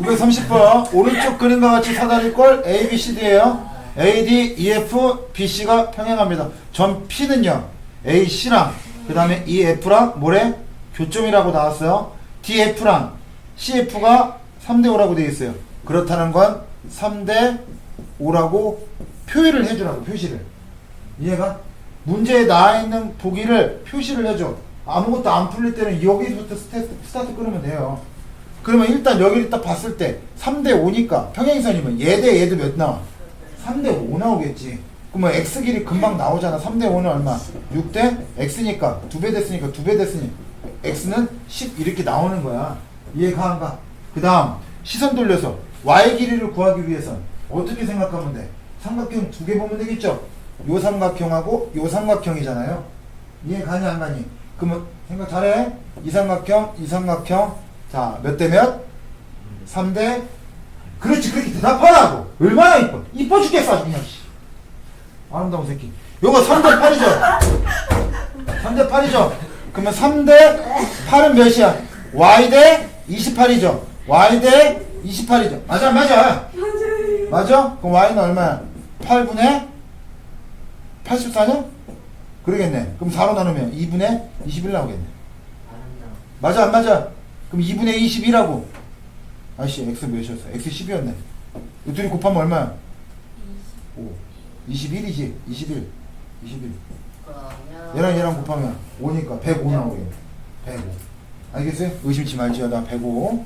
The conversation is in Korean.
930번 오른쪽 그림과 같이 사다리꼴 A, B, C, D예요. A, D, E, F, B, C가 평행합니다. 전 P는요. A, C랑 그 다음에 E, F랑 뭐래? 교점이라고 나왔어요. D, F랑 C, F가 3대 5라고 되어 있어요. 그렇다는 건 3대 5라고 표현을 해주라고 표시를. 이해가? 문제에 나와 있는 보기를 표시를 해줘. 아무것도 안 풀릴 때는 여기서부터 스타트, 스타트 끊으면 돼요. 그러면 일단 여기를 딱 봤을 때 3대 5니까 평행선이면 얘 대 얘도 몇 나와? 3대 5 나오겠지. 그러면 x 길이 금방 나오잖아. 3대 5는 얼마? 6대 x니까 두배 됐으니까 두배 됐으니 x는 10 이렇게 나오는 거야. 이해가 안 가? 그 다음 시선 돌려서 y 길이를 구하기 위해서 어떻게 생각하면 돼? 삼각형 두 개 보면 되겠죠? 요 삼각형하고 요 삼각형이잖아요. 이해 가니 안 가니? 그러면 생각 잘해. 이 삼각형, 이 삼각형. 자, 몇 대 몇? 3대 그렇지 그렇게 대답하라고 얼마나 이뻐 이뻐 죽겠어 아주 그냥 씨. 아름다운 새끼 요거 3대 8이죠 3대 8이죠 그러면 3대 8은 몇이야 y 대 28이죠 y 대 28이죠 맞아 맞아 맞아요. 맞아? 그럼 y는 얼마야 8분의 84냐? 그러겠네 그럼 4로 나누면 2분의 21 나오겠네 맞아 안 맞아? 그럼 2분의 21하고. 아씨 x 몇이었어? x 10이었네. 이 둘이 곱하면 얼마야? 5 21이지. 21 21 그러면 얘랑 얘랑 곱하면 5니까 105 나오겠네. 105 알겠어요? 의심치 말지요 나 105